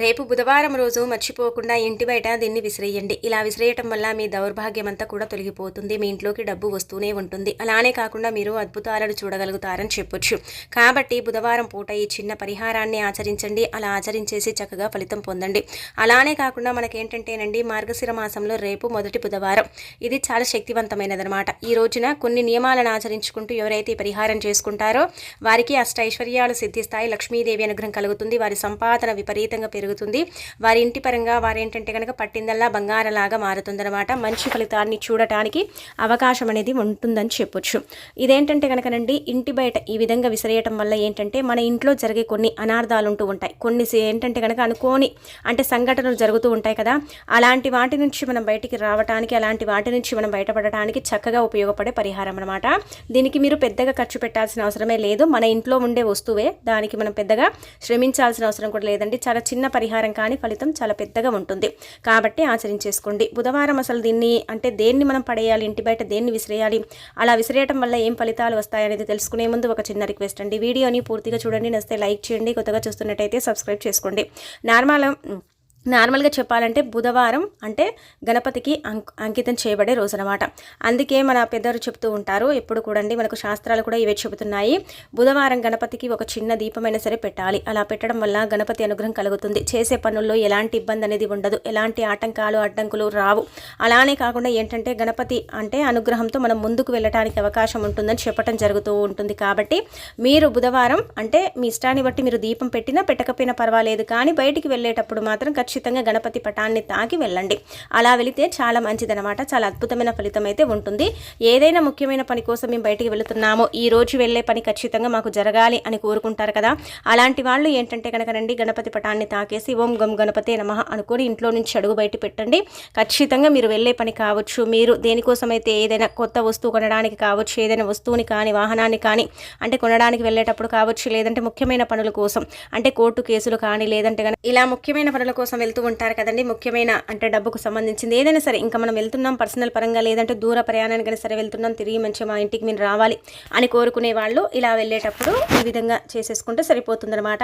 రేపు బుధవారం రోజు మర్చిపోకుండా ఇంటి బయట దీన్ని విసిరేయండి. ఇలా విసిరేయటం వల్ల మీ దౌర్భాగ్యం అంతా కూడా తొలగిపోతుంది. మీ ఇంట్లోకి డబ్బు వస్తూనే ఉంటుంది. అలానే కాకుండా మీరు అద్భుతాలను చూడగలుగుతారని చెప్పొచ్చు. కాబట్టి బుధవారం పూట ఈ చిన్న పరిహారాన్ని ఆచరించండి. అలా ఆచరించేసి చక్కగా ఫలితం పొందండి. అలానే కాకుండా మనకేంటంటేనండి మార్గశిర మాసంలో రేపు మొదటి బుధవారం. ఇది చాలా శక్తివంతమైనదనమాట ఈ రోజున కొన్ని నియమాలను ఆచరించుకుంటూ ఎవరైతే పరిహారం చేసుకుంటారో వారికి అష్టైశ్వర్యాలు సిద్ధిస్తాయి లక్ష్మీదేవి అనుగ్రహం కలుగుతుంది. వారి సంపాదన విపరీతంగా పెరుగుతుంది. వారి ఇంటి పరంగా వారు ఏంటంటే కనుక పట్టిందల్లా బంగారలాగా మారుతుందన్నమాట. మంచి ఫలితాన్ని చూడటానికి అవకాశం అనేది ఉంటుందని చెప్పొచ్చు. ఇదేంటంటే కనుకనండి ఇంటి బయట ఈ విధంగా విసిరేయటం వల్ల ఏంటంటే మన ఇంట్లో జరిగే కొన్ని అనార్థాలు ఉంటూ ఉంటాయి. కొన్ని ఏంటంటే కనుక అనుకోని అంటే సంఘటనలు జరుగుతూ ఉంటాయి కదా. అలాంటి వాటి నుంచి మనం బయటికి రావడానికి అలాంటి వాటి నుంచి మనం బయటపడటానికి చక్కగా ఉపయోగపడే పరిహారం అనమాట దీనికి మీరు పెద్దగా ఖర్చు పెట్టాల్సిన అవసరమే లేదు. మన ఇంట్లో ఉండే వస్తువే దానికి మనం పెద్దగా శ్రమించాల్సిన అవసరం కూడా లేదండి. చాలా చిన్న పరిహారం కానీ ఫలితం చాలా పెద్దగా ఉంటుంది. కాబట్టి ఆచరించేసుకోండి బుధవారం అసలు దీన్ని అంటే దేన్ని మనం పడేయాలి? ఇంటి బయట దేన్ని విసిరేయాలి? అలా విసిరేయటం వల్ల ఏం ఫలితాలు వస్తాయనేది తెలుసుకునే ముందు ఒక చిన్న రిక్వెస్ట్ అండి. వీడియోని పూర్తిగా చూడండి. నస్తే లైక్ చేయండి. కొత్తగా చూస్తున్నట్టయితే సబ్స్క్రైబ్ చేసుకోండి. నార్మల్ నార్మల్గా చెప్పాలంటే బుధవారం అంటే గణపతికి అంకితం చేయబడే రోజు అనమాట అందుకే మన పెద్దలు చెప్తూ ఉంటారు ఎప్పుడు కూడండి మనకు శాస్త్రాలు కూడా ఇవే చెబుతున్నాయి. బుధవారం గణపతికి ఒక చిన్న దీపమైనా సరే పెట్టాలి. అలా పెట్టడం వల్ల గణపతి అనుగ్రహం కలుగుతుంది. చేసే పనుల్లో ఎలాంటి ఇబ్బంది అనేది ఉండదు. ఎలాంటి ఆటంకాలు అడ్డంకులు రావు. అలానే కాకుండా ఏంటంటే గణపతి అంటే అనుగ్రహంతో మనం ముందుకు వెళ్ళటానికి అవకాశం ఉంటుందని చెప్పడం జరుగుతూ ఉంటుంది. కాబట్టి మీరు బుధవారం అంటే మీ ఇష్టాన్ని బట్టి మీరు దీపం పెట్టినా పెట్టకపోయినా పర్వాలేదు. కానీ బయటికి వెళ్ళేటప్పుడు మాత్రం ఖచ్చితంగా గణపతి పటాన్ని తాకి వెళ్ళండి. అలా వెళితే చాలా మంచిదనమాట చాలా అద్భుతమైన ఫలితం అయితే ఉంటుంది. ఏదైనా ముఖ్యమైన పని కోసం మేము బయటికి వెళుతున్నామో ఈ రోజు వెళ్ళే పని ఖచ్చితంగా మాకు జరగాలి అని కోరుకుంటారు కదా. అలాంటి వాళ్ళు ఏంటంటే కనుకనండి గణపతి పటాన్ని తాకేసి ఓం గం గణపతే నమః అనుకొని ఇంట్లో నుంచి అడుగు బయట పెట్టండి. ఖచ్చితంగా మీరు వెళ్ళే పని కావచ్చు. మీరు దేనికోసమైతే ఏదైనా కొత్త వస్తువు కొనడానికి కావచ్చు ఏదైనా వస్తువుని కానీ వాహనాన్ని కానీ అంటే కొనడానికి వెళ్ళేటప్పుడు కావచ్చు లేదంటే ముఖ్యమైన పనుల కోసం అంటే కోర్టు కేసులు కానీ లేదంటే కానీ ఇలా ముఖ్యమైన పనుల కోసం వెళ్తూ ఉంటారు కదండి. ముఖ్యమైన అంటే డబ్బుకు సంబంధించింది. ఏదైనా సరే ఇంకా మనం వెళ్తున్నాం పర్సనల్ పరంగా లేదంటే దూర ప్రయాణానికి సరే వెళ్తున్నాం తిరిగి మంచిగా మా ఇంటికి మీరు రావాలి అని కోరుకునే వాళ్ళు ఇలా వెళ్ళేటప్పుడు ఈ విధంగా చేసేసుకుంటే సరిపోతుందనమాట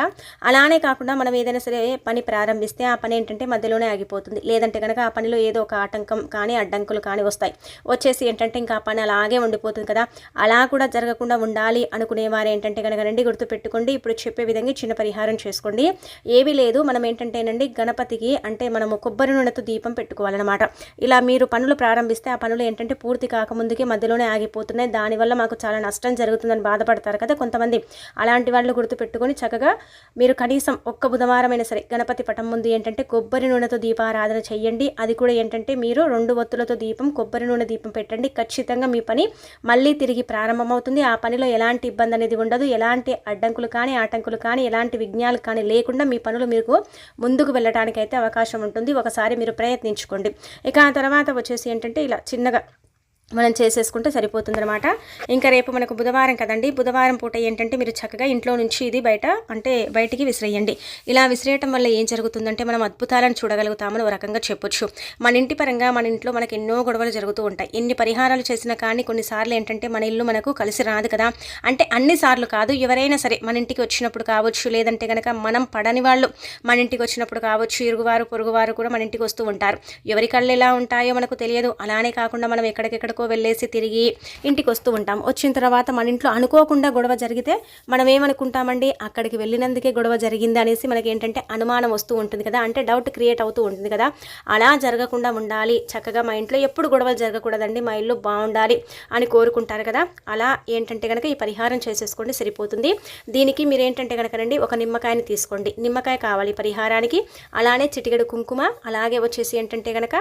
అలానే కాకుండా మనం ఏదైనా సరే పని ప్రారంభిస్తే ఆ పని ఏంటంటే మధ్యలోనే ఆగిపోతుంది. లేదంటే కనుక ఆ పనిలో ఏదో ఒక ఆటంకం కానీ అడ్డంకులు కానీ వస్తాయి. వచ్చేసి ఏంటంటే ఇంకా ఆ పని అలాగే ఉండిపోతుంది కదా. అలా కూడా జరగకుండా ఉండాలి అనుకునేవారు ఏంటంటే కనుక రండి గుర్తుపెట్టుకోండి. ఇప్పుడు చెప్పే విధంగా చిన్న పరిహారం చేసుకోండి. ఏమీ లేదు. మనం ఏంటంటేనండి గణపతికి అంటే మనము కొబ్బరి నూనెతో దీపం పెట్టుకోవాలన్నమాట. ఇలా మీరు పనులు ప్రారంభిస్తే ఆ పనులు ఏంటంటే పూర్తి కాకముందుకే మధ్యలోనే ఆగిపోతున్నాయి. దానివల్ల మాకు చాలా నష్టం జరుగుతుందని బాధపడతారు కదా కొంతమంది. అలాంటి వాళ్ళు గుర్తుపెట్టుకొని చక్కగా మీరు కనీసం ఒక్క బుధవారమైనా సరే గణపతి పటం ముందు ఏంటంటే కొబ్బరి నూనెతో దీపారాధన చేయండి అది కూడా ఏంటంటే మీరు రెండు ఒత్తులతో దీపం కొబ్బరి నూనె దీపం పెట్టండి. ఖచ్చితంగా మీ పని మళ్ళీ తిరిగి ప్రారంభమవుతుంది. ఆ పనిలో ఎలాంటి ఇబ్బంది అనేది ఉండదు. ఎలాంటి అడ్డంకులు కానీ ఆటంకులు కానీ ఎలాంటి విఘ్నాలు కానీ లేకుండా మీ పనులు మీకు ముందుకు వెళ్ళడానికి అయితే అవకాశం ఉంటుంది. ఒకసారి మీరు ప్రయత్నించుకోండి. ఇక ఆ తర్వాత వచ్చేసి ఏంటంటే ఇలా చిన్నగా మనం చేసేసుకుంటే సరిపోతుందనమాట ఇంకా రేపు మనకు బుధవారం కదండి. బుధవారం పూట ఏంటంటే మీరు చక్కగా ఇంట్లో నుంచి ఇది బయట అంటే బయటికి విసిరేయండి. ఇలా విసిరేయటం వల్ల ఏం జరుగుతుందంటే మనం అద్భుతాలను చూడగలుగుతామని ఒక రకంగా చెప్పొచ్చు. మన ఇంటి పరంగా మన ఇంట్లో మనకి ఎన్నో గొడవలు జరుగుతూ ఉంటాయి. ఎన్ని పరిహారాలు చేసినా కానీ కొన్నిసార్లు ఏంటంటే మన ఇల్లు మనకు కలిసి రాదు కదా. అంటే అన్ని సార్లు కాదు ఎవరైనా సరే మన ఇంటికి వచ్చినప్పుడు కావచ్చు లేదంటే కనుక మనం పడని వాళ్ళు మన ఇంటికి వచ్చినప్పుడు కావచ్చు ఇరుగువారు పొరుగువారు కూడా మన ఇంటికి వస్తూ ఉంటారు. ఎవరి కళ్ళు ఎలా ఉంటాయో మనకు తెలియదు. అలానే కాకుండా మనం ఎక్కడికెక్కడ ఎక్కడికో వెళ్ళేసి తిరిగి ఇంటికి వస్తూ ఉంటాం. వచ్చిన తర్వాత మన ఇంట్లో అనుకోకుండా గొడవ జరిగితే మనం ఏమనుకుంటామండి అక్కడికి వెళ్ళినందుకే గొడవ జరిగింది అనేసి మనకి ఏంటంటే అనుమానం వస్తూ ఉంటుంది కదా. అంటే డౌట్ క్రియేట్ అవుతూ ఉంటుంది కదా. అలా జరగకుండా ఉండాలి. చక్కగా మా ఇంట్లో ఎప్పుడు గొడవలు జరగకూడదండి. మా ఇల్లు బాగుండాలి అని కోరుకుంటారు కదా. అలా ఏంటంటే కనుక ఈ పరిహారం చేసేసుకోండి సరిపోతుంది. దీనికి మీరు ఏంటంటే కనుక రండి ఒక నిమ్మకాయని తీసుకోండి. నిమ్మకాయ కావాలి పరిహారానికి. అలానే చిటికెడు కుంకుమ అలాగే వచ్చేసి ఏంటంటే కనుక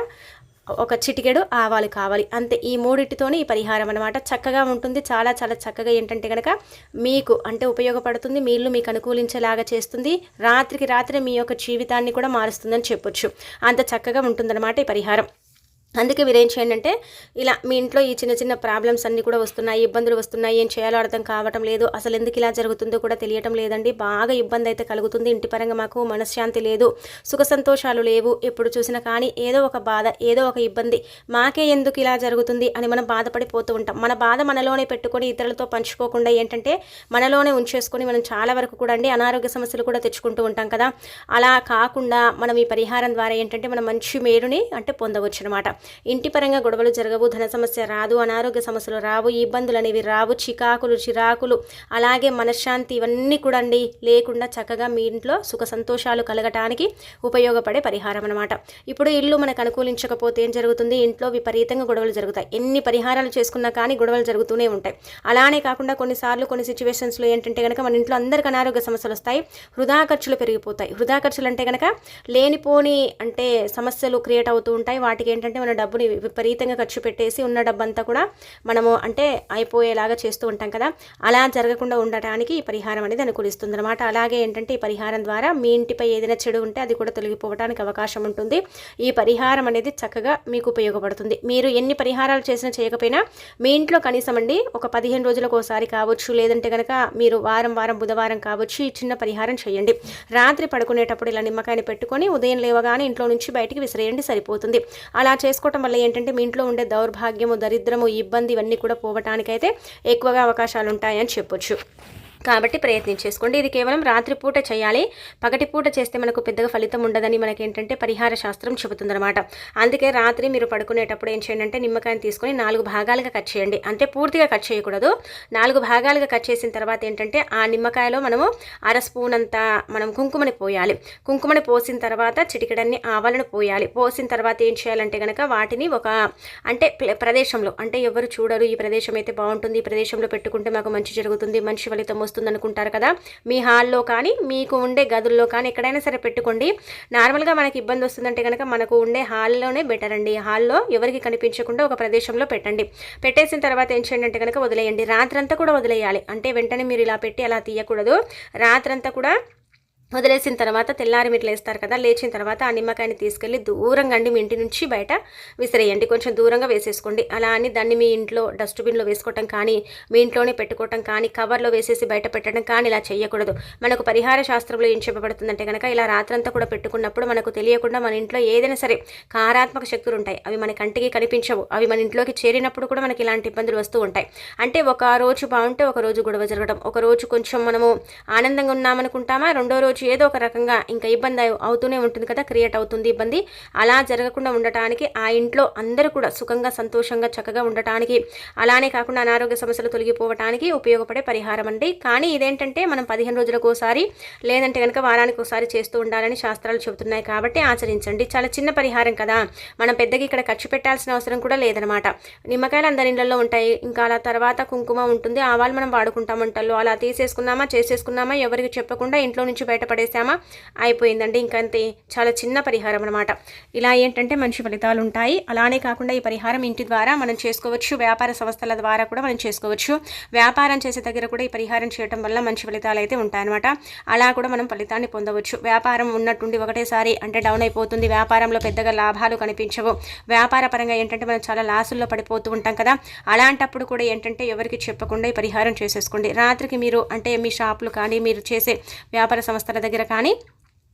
ఒక చిటికెడు ఆవాలు కావాలి. అంతే. ఈ మూడింటితోనే ఈ పరిహారం అనమాట చక్కగా ఉంటుంది. చాలా చాలా చక్కగా ఏంటంటే కనుక మీకు అంటే ఉపయోగపడుతుంది. మీ ఇల్లు మీకు అనుకూలించేలాగా చేస్తుంది. రాత్రికి రాత్రి మీ యొక్క జీవితాన్ని కూడా మారుస్తుందని చెప్పొచ్చు. అంత చక్కగా ఉంటుందన్నమాట ఈ పరిహారం. అందుకే మీరు ఏం చేయండి అంటే ఇలా మీ ఇంట్లో ఈ చిన్న చిన్న ప్రాబ్లమ్స్ అన్నీ కూడా వస్తున్నాయి ఇబ్బందులు వస్తున్నాయి ఏం చేయాలో అర్థం కావటం లేదు అసలు ఎందుకు ఇలా జరుగుతుందో కూడా తెలియటం లేదండి. బాగా ఇబ్బంది అయితే కలుగుతుంది ఇంటి పరంగా మాకు మనశ్శాంతి లేదు సుఖ సంతోషాలు లేవు ఎప్పుడు చూసినా కానీ ఏదో ఒక బాధ ఏదో ఒక ఇబ్బంది మాకే ఎందుకు ఇలా జరుగుతుంది అని మనం బాధపడిపోతూ ఉంటాం. మన బాధ మనలోనే పెట్టుకొని ఇతరులతో పంచుకోకుండా ఏంటంటే మనలోనే ఉంచేసుకొని మనం చాలా వరకు కూడా అండి అనారోగ్య సమస్యలు కూడా తెచ్చుకుంటూ ఉంటాం కదా. అలా కాకుండా మనం ఈ పరిహారం ద్వారా ఏంటంటే మనం మంచి మేలుని అంటే పొందవచ్చు అనమాట ఇంటి పరంగా గొడవలు జరగవు ధన సమస్య రాదు అనారోగ్య సమస్యలు రావు ఇబ్బందులు అనేవి రావు చికాకులు చిరాకులు అలాగే మనశ్శాంతి ఇవన్నీ కూడా అండి. లేకుండా చక్కగా మీ ఇంట్లో సుఖ సంతోషాలు కలగటానికి ఉపయోగపడే పరిహారం అనమాట ఇప్పుడు ఇల్లు మనకు అనుకూలించకపోతే ఏం జరుగుతుంది? ఇంట్లో విపరీతంగా గొడవలు జరుగుతాయి. ఎన్ని పరిహారాలు చేసుకున్నా కానీ గొడవలు జరుగుతూనే ఉంటాయి. అలానే కాకుండా కొన్నిసార్లు కొన్ని సిచ్యువేషన్స్లో ఏంటంటే కనుక మన ఇంట్లో అందరికీ అనారోగ్య సమస్యలు వస్తాయి వృధా ఖర్చులు పెరిగిపోతాయి. వృధా ఖర్చులు అంటే కనుక లేనిపోని అంటే సమస్యలు క్రియేట్ అవుతూ ఉంటాయి. వాటికి ఏంటంటే మన డబ్బుని విపరీతంగా ఖర్చు పెట్టేసి ఉన్న డబ్బంతా కూడా మనము అంటే అయిపోయేలాగా చేస్తూ ఉంటాం కదా. అలా జరగకుండా ఉండటానికి ఈ పరిహారం అనేది అనుకూలిస్తుంది అనమాట అలాగే ఏంటంటే ఈ పరిహారం ద్వారా మీ ఇంటిపై ఏదైనా చెడు ఉంటే అది కూడా తొలగిపోవడానికి అవకాశం ఉంటుంది. ఈ పరిహారం అనేది చక్కగా మీకు ఉపయోగపడుతుంది. మీరు ఎన్ని పరిహారాలు చేసినా చేయకపోయినా మీ ఇంట్లో కనీసం అండి ఒక పదిహేను రోజులకు ఒకసారి కావచ్చు లేదంటే కనుక మీరు వారం వారం బుధవారం కావచ్చు ఈ చిన్న పరిహారం చేయండి. రాత్రి పడుకునేటప్పుడు ఇలా నిమ్మకాయని పెట్టుకొని ఉదయం లేవగానే ఇంట్లో నుంచి బయటికి విసిరేయండి సరిపోతుంది. అలా చేసుకోవటం వల్ల ఏంటంటే మీ ఇంట్లో ఉండే దౌర్భాగ్యము దరిద్రము ఇబ్బంది ఇవన్నీ కూడా పోవటానికైతే ఎక్కువగా అవకాశాలు ఉంటాయని చెప్పొచ్చు. కాబట్టి ప్రయత్నించేసుకోండి ఇది కేవలం రాత్రిపూట చేయాలి. పగటిపూట చేస్తే మనకు పెద్దగా ఫలితం ఉండదని మనకి ఏంటంటే పరిహార శాస్త్రం చెబుతుందన్నమాట. అందుకే రాత్రి మీరు పడుకునేటప్పుడు ఏం చేయండి అంటే నిమ్మకాయని తీసుకొని నాలుగు భాగాలుగా కట్ చేయండి. అంటే పూర్తిగా కట్ చేయకూడదు. నాలుగు భాగాలుగా కట్ చేసిన తర్వాత ఏంటంటే ఆ నిమ్మకాయలో మనము అర స్పూన్ అంతా మనం కుంకుమని పోయాలి. కుంకుమని పోసిన తర్వాత చిటికెడన్ని ఆవాలను పోయాలి. పోసిన తర్వాత ఏం చేయాలంటే కనుక వాటిని ఒక అంటే ప్రదేశంలో అంటే ఎవరు చూడరు ఈ ప్రదేశం అయితే బాగుంటుంది ఈ ప్రదేశంలో పెట్టుకుంటే మాకు మంచి జరుగుతుంది మంచి ఫలితం వస్తుంది అనుకుంటారు కదా. మీ హాల్లో కానీ మీకు ఉండే గదుల్లో కానీ ఎక్కడైనా సరే పెట్టుకోండి. నార్మల్గా మనకి ఇబ్బంది వస్తుందంటే కనుక మనకు ఉండే హాల్లోనే బెటర్ అండి. హాల్లో ఎవరికి కనిపించకుండా ఒక ప్రదేశంలో పెట్టండి. పెట్టేసిన తర్వాత ఏం చేయండి అంటే కనుక వదిలేయండి. రాత్రంతా కూడా వదిలేయాలి. అంటే వెంటనే మీరు ఇలా పెట్టి అలా తీయకూడదు. రాత్రంతా కూడా వదిలేసిన తర్వాత తెల్లారి మీరు లేస్తారు కదా లేచిన తర్వాత ఆ నిమ్మకాయని తీసుకెళ్ళి దూరంగా అండి మీ ఇంటి నుంచి బయట విసిరేయండి. కొంచెం దూరంగా వేసేసుకోండి. అలా అని దాన్ని మీ ఇంట్లో డస్ట్బిన్లో వేసుకోవటం కానీ మీ ఇంట్లోనే పెట్టుకోవటం కానీ కవర్లో వేసేసి బయట పెట్టడం కానీ ఇలా చేయకూడదు మనకు పరిహార శాస్త్రంలో ఏం చెప్పబడుతుందంటే కనుక ఇలా రాత్రంతా కూడా పెట్టుకున్నప్పుడు మనకు తెలియకుండా మన ఇంట్లో ఏదైనా సరే కారాత్మక శక్తులు ఉంటాయి అవి మన కంటికి కనిపించవు. అవి మన ఇంట్లోకి చేరినప్పుడు కూడా మనకి ఇలాంటి ఇబ్బందులు వస్తూ ఉంటాయి. అంటే ఒక రోజు బాగుంటే ఒక రోజు గొడవ జరగడం ఒక రోజు కొంచెం మనము ఆనందంగా ఉన్నామనుకుంటామా రెండో రోజు రోజు ఏదో ఒక రకంగా ఇంకా ఇబ్బంది అవుతూనే ఉంటుంది కదా క్రియేట్ అవుతుంది ఇబ్బంది. అలా జరగకుండా ఉండటానికి ఆ ఇంట్లో అందరూ కూడా సుఖంగా సంతోషంగా చక్కగా ఉండటానికి అలానే కాకుండా అనారోగ్య సమస్యలు తొలగిపోవటానికి ఉపయోగపడే పరిహారం అండి. కానీ ఇదేంటంటే మనం పదిహేను రోజులకు ఒకసారి లేదంటే కనుక వారానికి ఒకసారి చేస్తూ ఉండాలని శాస్త్రాలు చెబుతున్నాయి కాబట్టి ఆచరించండి. చాలా చిన్న పరిహారం కదా. మనం పెద్దగా ఇక్కడ ఖర్చు పెట్టాల్సిన అవసరం కూడా లేదనమాట. నిమ్మకాయలు అందరి ఇళ్ళలో ఉంటాయి. ఇంకా అలా తర్వాత కుంకుమ ఉంటుంది. ఆవాలు మనం వాడుకుంటాం వంటల్లో. అలా తీసేసుకున్నామా చేసేసుకున్నామా ఎవరికి చెప్పకుండా ఇంట్లో నుంచి బయట పడేసామా అయిపోయిందండి. ఇంకంతే. చాలా చిన్న పరిహారం అనమాట ఇలా ఏంటంటే మంచి ఫలితాలు ఉంటాయి. అలానే కాకుండా ఈ పరిహారం ఇంటి ద్వారా మనం చేసుకోవచ్చు. వ్యాపార సంస్థల ద్వారా కూడా మనం చేసుకోవచ్చు. వ్యాపారం చేసే దగ్గర కూడా ఈ పరిహారం చేయడం వల్ల మంచి ఫలితాలు అయితే ఉంటాయన్నమాట. అలా కూడా మనం ఫలితాన్ని పొందవచ్చు. వ్యాపారం ఉన్నట్టుండి ఒకటేసారి అంటే డౌన్ అయిపోతుంది. వ్యాపారంలో పెద్దగా లాభాలు కనిపించవు. వ్యాపార పరంగా ఏంటంటే మనం చాలా లాసుల్లో పడిపోతూ ఉంటాం కదా. అలాంటప్పుడు కూడా ఏంటంటే ఎవరికి చెప్పకుండా ఈ పరిహారం చేసేసుకోండి. రాత్రికి మీరు అంటే మీ షాపులు కానీ మీరు చేసే వ్యాపార సంస్థల దగ్గర కానీ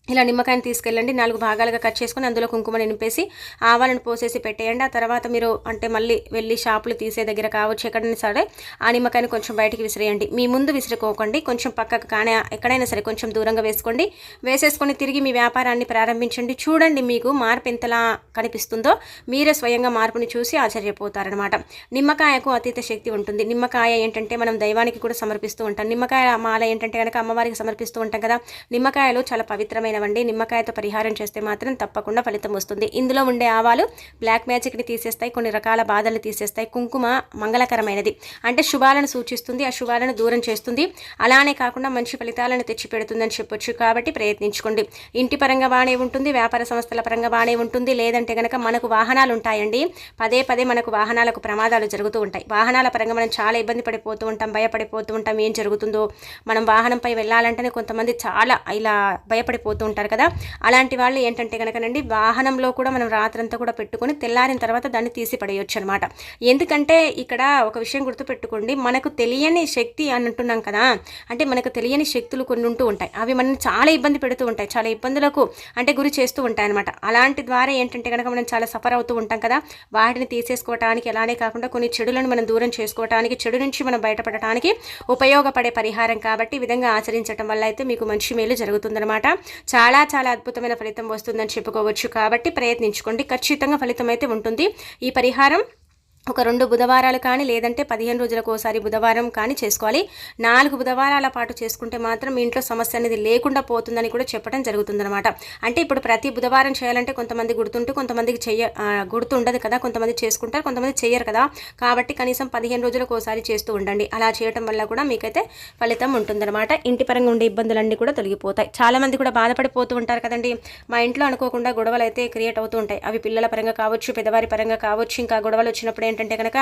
ఇలా నిమ్మకాయని తీసుకెళ్ళండి. నాలుగు భాగాలుగా కట్ చేసుకొని అందులో కుంకుమని నింపేసి ఆవాలను పోసేసి పెట్టేయండి. ఆ తర్వాత మీరు అంటే మళ్ళీ వెళ్ళి షాపులు తీసే దగ్గర కావచ్చు ఎక్కడైనా సరే ఆ నిమ్మకాయని కొంచెం బయటికి విసిరేయండి. మీ ముందు విసిరుకోకండి. కొంచెం పక్కకు కానీ ఎక్కడైనా సరే కొంచెం దూరంగా వేసుకోండి. వేసేసుకొని తిరిగి మీ వ్యాపారాన్ని ప్రారంభించండి. చూడండి మీకు మార్పు ఎంతలా కనిపిస్తుందో. మీరే స్వయంగా మార్పుని చూసి ఆశ్చర్యపోతారనమాట నిమ్మకాయకు అతీత శక్తి ఉంటుంది. నిమ్మకాయ ఏంటంటే మనం దైవానికి కూడా సమర్పిస్తూ ఉంటాం. నిమ్మకాయ మాల ఏంటంటే కనుక అమ్మవారికి సమర్పిస్తూ ఉంటాం కదా. నిమ్మకాయలు చాలా పవిత్రమైన వండి నిమ్మకాయతో పరిహారం చేస్తే మాత్రం తప్పకుండా ఫలితం వస్తుంది. ఇందులో ఉండే ఆవాలు బ్లాక్ మ్యాజిక్ని తీసేస్తాయి. కొన్ని రకాల బాధలు తీసేస్తాయి. కుంకుమ మంగళకరమైనది. అంటే శుభాలను సూచిస్తుంది. ఆ శుభాలను దూరం చేస్తుంది. అలానే కాకుండా మంచి ఫలితాలను తెచ్చిపెడుతుందని చెప్పొచ్చు. కాబట్టి ప్రయత్నించుకోండి. ఇంటి పరంగా బాగానే ఉంటుంది. వ్యాపార సంస్థల పరంగా బాగానే ఉంటుంది. లేదంటే కనుక మనకు వాహనాలు ఉంటాయండి. పదే పదే మనకు వాహనాలకు ప్రమాదాలు జరుగుతూ ఉంటాయి. వాహనాల పరంగా మనం చాలా ఇబ్బంది పడిపోతూ ఉంటాం. భయపడిపోతూ ఉంటాం. ఏం జరుగుతుందో. మనం వాహనంపై వెళ్ళాలంటేనే కొంతమంది చాలా ఇలా భయపడిపోతూ వెళ్ళిపోతూ ఉంటారు కదా. అలాంటి వాళ్ళు ఏంటంటే కనుకనండి వాహనంలో కూడా మనం రాత్రంతా కూడా పెట్టుకొని తెల్లారిన తర్వాత దాన్ని తీసి పడేయచ్చు అనమాట ఎందుకంటే ఇక్కడ ఒక విషయం గుర్తుపెట్టుకోండి మనకు తెలియని శక్తి అని అంటున్నాం కదా. అంటే మనకు తెలియని శక్తులు కొన్ని ఉంటూ ఉంటాయి. అవి మనల్ని చాలా ఇబ్బంది పెడుతూ ఉంటాయి. చాలా ఇబ్బందులకు అంటే గురి చేస్తూ ఉంటాయి అనమాట అలాంటి ద్వారా ఏంటంటే కనుక మనం చాలా సఫర్ అవుతూ ఉంటాం కదా. వాటిని తీసేసుకోవటానికి అలానే కాకుండా కొన్ని చెడులను మనం దూరం చేసుకోవటానికి చెడు నుంచి మనం బయటపడటానికి ఉపయోగపడే పరిహారం కాబట్టి ఈ విధంగా ఆచరించడం వల్ల అయితే మీకు మంచి మేలు జరుగుతుందనమాట చాలా చాలా అద్భుతమైన ఫలితం వస్తుందని చెప్పుకోవచ్చు. కాబట్టి ప్రయత్నించుకోండి. ఖచ్చితంగా ఫలితం అయితే ఉంటుంది. ఈ పరిహారం ఒక రెండు బుధవారాలు కానీ లేదంటే పదిహేను రోజులకు ఒకసారి బుధవారం కానీ చేసుకోవాలి. నాలుగు బుధవారాల పాటు చేసుకుంటే మాత్రం మీ ఇంట్లో సమస్య అనేది లేకుండా పోతుందని కూడా చెప్పడం జరుగుతుందనమాట అంటే ఇప్పుడు ప్రతి బుధవారం చేయాలంటే కొంతమంది గుర్తుంటూ కొంతమందికి చెయ్య గుర్తు ఉండదు కదా. కొంతమంది చేసుకుంటారు కొంతమంది చెయ్యరు కదా. కాబట్టి కనీసం పదిహేను రోజులకు ఒకసారి చేస్తూ ఉండండి. అలా చేయడం వల్ల కూడా మీకైతే ఫలితం ఉంటుందన్నమాట. ఇంటి పరంగా ఉండే ఇబ్బందులన్నీ కూడా తొలగిపోతాయి. చాలామంది కూడా బాధపడిపోతూ ఉంటారు కదండి. మా ఇంట్లో అనుకోకుండా గొడవలు అయితే క్రియేట్ అవుతూ ఉంటాయి. అవి పిల్లల పరంగా కావచ్చు పెద్దవారి పరంగా కావచ్చు ఇంకా గొడవలు వచ్చినప్పుడు ఏంటంటే కనుక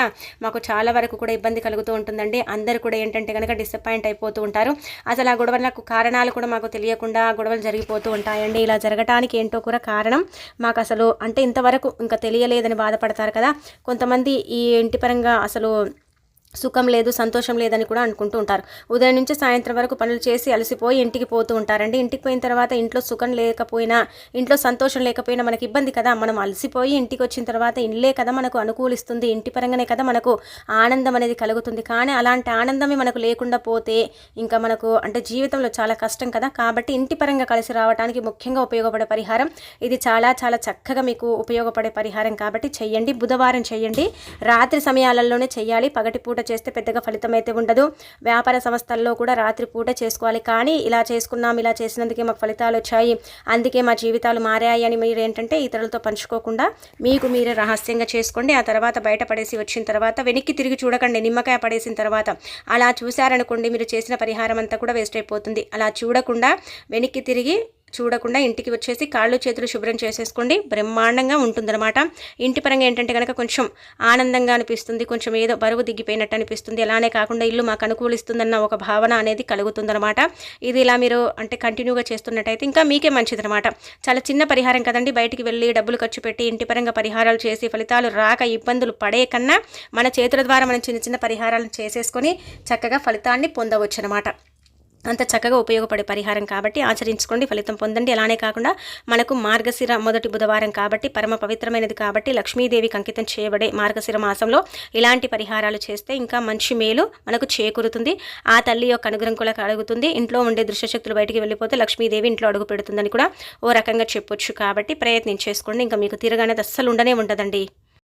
మాకు చాలా వరకు కూడా ఇబ్బంది కలుగుతూ ఉంటుందండి. అందరు కూడా ఏంటంటే కనుక డిసప్పాయింట్ అయిపోతూ ఉంటారు. అసలు ఆ గొడవలకు కారణాలు కూడా మాకు తెలియకుండా గొడవలు జరిగిపోతూ ఉంటాయండి. ఇలా జరగటానికి ఏంటో కూడా కారణం మాకు అసలు అంటే ఇంతవరకు ఇంకా తెలియలేదని బాధపడతారు కదా. కొంతమంది ఈ ఇంటి పరంగా అసలు సుఖం లేదు సంతోషం లేదని కూడా అనుకుంటూ ఉంటారు. ఉదయం నుంచి సాయంత్రం వరకు పనులు చేసి అలసిపోయి ఇంటికి పోతూ ఉంటారండి. ఇంటికి పోయిన తర్వాత ఇంట్లో సుఖం లేకపోయినా ఇంట్లో సంతోషం లేకపోయినా మనకి ఇబ్బంది కదా. మనం అలసిపోయి ఇంటికి వచ్చిన తర్వాత ఇల్లే కదా మనకు అనుకూలిస్తుంది. ఇంటి పరంగానే కదా మనకు ఆనందం అనేది కలుగుతుంది. కానీ అలాంటి ఆనందమే మనకు లేకుండా పోతే ఇంకా మనకు అంటే జీవితంలో చాలా కష్టం కదా. కాబట్టి ఇంటి పరంగా కలిసి రావడానికి ముఖ్యంగా ఉపయోగపడే పరిహారం ఇది చాలా చాలా చక్కగా మీకు ఉపయోగపడే పరిహారం. కాబట్టి చెయ్యండి బుధవారం చెయ్యండి. రాత్రి సమయాలలోనే చేయాలి పగటిపూట చేస్తే పెద్దగా ఫలితం అయితే ఉండదు. వ్యాపార సంస్థల్లో కూడా రాత్రి పూట చేసుకోవాలి. కానీ ఇలా చేసుకున్నాం ఇలా చేసినందుకే మాకు ఫలితాలు వచ్చాయి. అందుకే మా జీవితాలు మారాయి అని మీరు ఏంటంటే ఇతరులతో పంచుకోకుండా మీకు మీరే రహస్యంగా చేసుకోండి. ఆ తర్వాత బయటపడేసి వచ్చిన తర్వాత వెనక్కి తిరిగి చూడకండి. నిమ్మకాయ పడేసిన తర్వాత. అలా చూశారనుకోండి మీరు చేసిన పరిహారం అంతా కూడా వేస్ట్ అయిపోతుంది. అలా చూడకుండా వెనక్కి తిరిగి చూడకుండా ఇంటికి వచ్చేసి కాళ్ళు చేతులు శుభ్రం చేసేసుకోండి. బ్రహ్మాండంగా ఉంటుందన్నమాట. ఇంటి పరంగా ఏంటంటే కనుక కొంచెం ఆనందంగా అనిపిస్తుంది కొంచెం ఏదో బరువు దిగిపోయినట్టు అనిపిస్తుంది. అలానే కాకుండా ఇల్లు మాకు అనుకూలిస్తుందన్న ఒక భావన అనేది కలుగుతుందన్నమాట. ఇది ఇలా మీరు అంటే కంటిన్యూగా చేస్తున్నట్టయితే ఇంకా మీకే మంచిదనమాట చాలా చిన్న పరిహారం కదండి. బయటికి వెళ్ళి డబ్బులు ఖర్చు పెట్టి ఇంటి పరంగా పరిహారాలు చేసి ఫలితాలు రాక ఇబ్బందులు పడే కన్నా మన చేతుల ద్వారా మనం చిన్న చిన్న పరిహారాలను చేసేసుకొని చక్కగా ఫలితాన్ని పొందవచ్చు అనమాట అంత చక్కగా ఉపయోగపడే పరిహారం కాబట్టి ఆచరించుకోండి ఫలితం పొందండి. అలానే కాకుండా మనకు మార్గశిర మొదటి బుధవారం కాబట్టి పరమ పవిత్రమైనది కాబట్టి లక్ష్మీదేవికి అంకితం చేయబడే మార్గశిర మాసంలో ఇలాంటి పరిహారాలు చేస్తే ఇంకా మంచి మేలు మనకు చేకూరుతుంది. ఆ తల్లి యొక్క అనుగ్రహం కూడా కలుగుతుంది. ఇంట్లో ఉండే దృశ్యశక్తులు బయటికి వెళ్ళిపోతే లక్ష్మీదేవి ఇంట్లో అడుగు పెడుతుందని కూడా ఓ రకంగా చెప్పొచ్చు కాబట్టి ప్రయత్నం చేసుకోండి. ఇంకా మీకు తిరగనేది అస్సలు ఉండనే ఉండదండి.